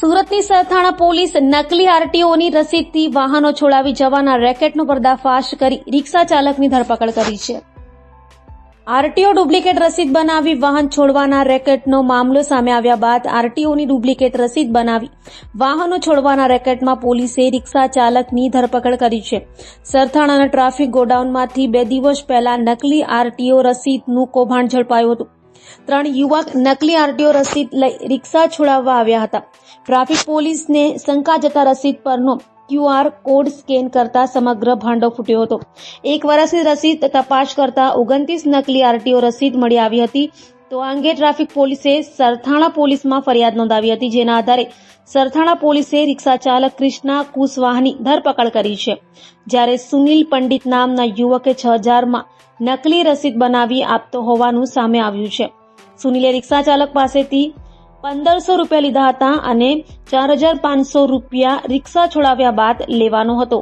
સુરતની સરથાણા પોલીસ નકલી આરટીઓની રસીદથી વાહનો છોડાવી જવાના રેકેટનો પર્દાફાશ કરી રિક્ષા ચાલકની ધરપકડ કરી છે. આરટીઓ ડુપ્લિકેટ રસીદ બનાવી વાહન છોડવાના રેકેટનો મામલો સામે આવ્યા બાદ આરટીઓની ડુપ્લિકેટ રસીદ બનાવી વાહનો છોડવાના રેકેટમાં પોલીસે રિક્ષા ચાલકની ધરપકડ કરી છે. સરથાણાના ટ્રાફિક ગોડાઉનમાંથી બે દિવસ પહેલા નકલી આરટીઓ રસીદનું કૌભાંડ ઝડપાયું હતું. ત્રણ યુવક નકલી આરટીઓ રસીદ લઈ રિક્ષા છોડાવવા આવ્યા હતા. ટ્રાફિક પોલીસને શંકા જતા રસીદ પરનો ક્યુઆર કોડ સ્કેન કરતા સમગ્ર ભાંડો ફૂટ્યો હતો એક વર્ષની રસીદ તપાસ કરતા ઓગણત્રીસ નકલી આરટીઓ રસીદ મળી આવી હતી। તો આ અંગે ટ્રાફિક પોલીસે સરથાણા પોલીસમાં ફરિયાદ નોંધાવી હતી, જેના આધારે સરથાણા પોલીસે રિક્ષા ચાલક ક્રિષ્ના કુશવાહની ધરપકડ કરી છે. જ્યારે સુનિલ પંડિત નામના યુવકે છ હજારમાં નકલી રસીદ બનાવી આપતો હોવાનું સામે આવ્યું છે. સુનિલે રિક્ષા ચાલક પાસેથી પંદરસો રૂપિયા લીધા હતા અને ચાર હજાર પાંચસો રૂપિયા રિક્ષા છોડાવ્યા બાદ લેવાનો હતો.